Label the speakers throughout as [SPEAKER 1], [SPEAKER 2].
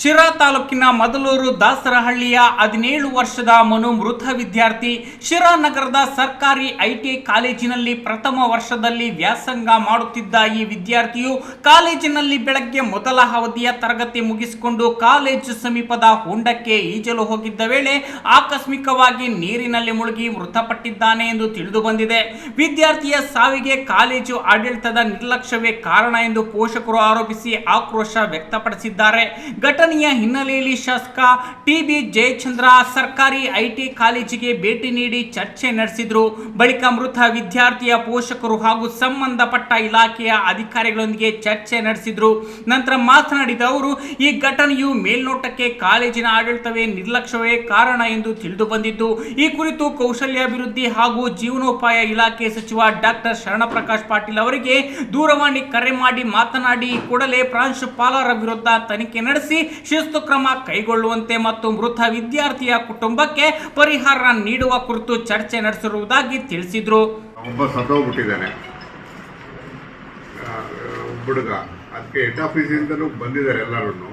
[SPEAKER 1] ಶಿರಾ ತಾಲೂಕಿನ ಮದಲೂರು ದಾಸರಹಳ್ಳಿಯ ಹದಿನೇಳು ವರ್ಷದ ಮನು ಮೃತ ವಿದ್ಯಾರ್ಥಿ ಶಿರಾ ನಗರದ ಸರ್ಕಾರಿ ಐಟಿ ಕಾಲೇಜಿನಲ್ಲಿ ಪ್ರಥಮ ವರ್ಷದಲ್ಲಿ ವ್ಯಾಸಂಗ ಮಾಡುತ್ತಿದ್ದ ಈ ವಿದ್ಯಾರ್ಥಿಯು ಕಾಲೇಜಿನಲ್ಲಿ ಬೆಳಗ್ಗೆ ಮೊದಲ ಅವಧಿಯ ತರಗತಿ ಮುಗಿಸಿಕೊಂಡು ಕಾಲೇಜು ಸಮೀಪದ ಹೊಂಡಕ್ಕೆ ಈಜಲು ಹೋಗಿದ್ದ ವೇಳೆ ಆಕಸ್ಮಿಕವಾಗಿ ನೀರಿನಲ್ಲಿ ಮುಳುಗಿ ಮೃತಪಟ್ಟಿದ್ದಾನೆ ಎಂದು ತಿಳಿದು ಬಂದಿದೆ. ವಿದ್ಯಾರ್ಥಿಯ ಸಾವಿಗೆ ಕಾಲೇಜು ಆಡಳಿತದ ನಿರ್ಲಕ್ಷ್ಯವೇ ಕಾರಣ ಎಂದು ಪೋಷಕರು ಆರೋಪಿಸಿ ಆಕ್ರೋಶ ವ್ಯಕ್ತಪಡಿಸಿದ್ದಾರೆ. ಘಟನೆಯ ಹಿನ್ನೆಲೆಯಲ್ಲಿ ಶಾಸಕ ಟಿ ಬಿ ಜಯಚಂದ್ರ ಸರ್ಕಾರಿ ಐಟಿ ಕಾಲೇಜಿಗೆ ಭೇಟಿ ನೀಡಿ ಚರ್ಚೆ ನಡೆಸಿದರು. ಬಳಿಕ ಮೃತ ವಿದ್ಯಾರ್ಥಿಯ ಪೋಷಕರು ಹಾಗೂ ಸಂಬಂಧಪಟ್ಟ ಇಲಾಖೆಯ ಅಧಿಕಾರಿಗಳೊಂದಿಗೆ ಚರ್ಚೆ ನಡೆಸಿದರು. ನಂತರ ಮಾತನಾಡಿದ ಅವರು, ಈ ಘಟನೆಯು ಮೇಲ್ನೋಟಕ್ಕೆ ಕಾಲೇಜಿನ ಆಡಳಿತವೇ ನಿರ್ಲಕ್ಷ್ಯವೇ ಕಾರಣ ಎಂದು ತಿಳಿದು ಬಂದಿದ್ದು, ಈ ಕುರಿತು ಕೌಶಲ್ಯಾಭಿವೃದ್ಧಿ ಹಾಗೂ ಜೀವನೋಪಾಯ ಇಲಾಖೆ ಸಚಿವ ಡಾಕ್ಟರ್ ಶರಣಪ್ರಕಾಶ್ ಪಾಟೀಲ್ ಅವರಿಗೆ ದೂರವಾಣಿ ಕರೆ ಮಾಡಿ ಮಾತನಾಡಿ, ಕೂಡಲೇ ಪ್ರಾಂಶುಪಾಲರ ವಿರುದ್ಧ ತನಿಖೆ ನಡೆಸಿ ಶಿಸ್ತು ಕ್ರಮ ಕೈಗೊಳ್ಳುವಂತೆ ಮತ್ತು ಮೃತ ವಿದ್ಯಾರ್ಥಿಯ ಕುಟುಂಬಕ್ಕೆ ಪರಿಹಾರ ನೀಡುವ ಕುರಿತು ಚರ್ಚೆ ನಡೆಸಿರುವುದಾಗಿ ತಿಳಿಸಿದ್ರು.
[SPEAKER 2] ಒಬ್ಬ ಸತ್ತೋಗ್ಬಿಟ್ಟಿದ್ದಾನೆ. ಹುಡುಗ. ಅದಕ್ಕೆ ಹೆಡ್ ಆಫೀಸಿಂದಲೂ ಬಂದಿದ್ದಾರೆ ಎಲ್ಲರೂ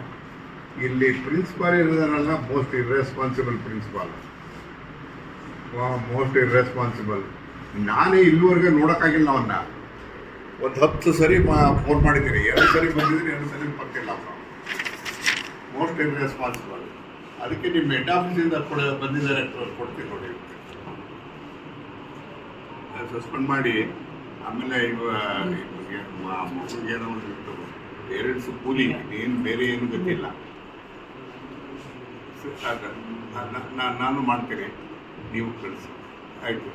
[SPEAKER 2] ಇಲ್ಲಿ principal ಇರೋದನ್ನೆಲ್ಲ most irresponsible principal most irresponsible ನಾನೇ ಇಲ್ಲಿವರೆಗೆ ನೋಡೋಕ್ಕಾಗಿಲ್ಲ ಅವನ್ನ. ಒಂದು ಹತ್ತು ಸರಿ ಫೋನ್ ಮಾಡಿದ್ದೀನಿ. ಎರಡು ಸರಿ ಬಂದಿದ್ದೀನಿ, ಎರಡು ಸರಿ ಬರ್ತಿಲ್ಲ ಮೋಸ್ಟ್ ಇರ್ರೆಸ್ಪಾನ್ಸಿಬಲ್ ಅದಕ್ಕೆ ನಿಮ್ಮ ಹೆಡ್ ಆಫೀಸಿಂದ ಕೊಡ ಬಂದಿದ್ದಾರೆ ಕೊಡ್ತೀವಿ ನೋಡಿ. ಸಸ್ಪೆಂಡ್ ಮಾಡಿ, ಆಮೇಲೆ ಇವಾಗ ಏನೋ ಪೇರೆಂಟ್ಸ್ ಕೂಲಿ ಏನು ಬೇರೆ ಏನು ಗೊತ್ತಿಲ್ಲ. ನಾನು ಮಾಡ್ತೀನಿ, ನೀವು ಕಳಿಸಿ. ಆಯಿತು.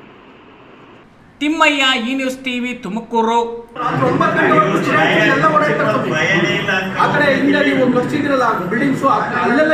[SPEAKER 1] ತಿಮ್ಮಯ್ಯ ಈ ನ್ಯೂಸ್ ಟಿವಿ ತುಮಕೂರು.
[SPEAKER 3] ಬಿಲ್ಡಿಂಗ್ಸು ಅಲ್ಲೆಲ್ಲ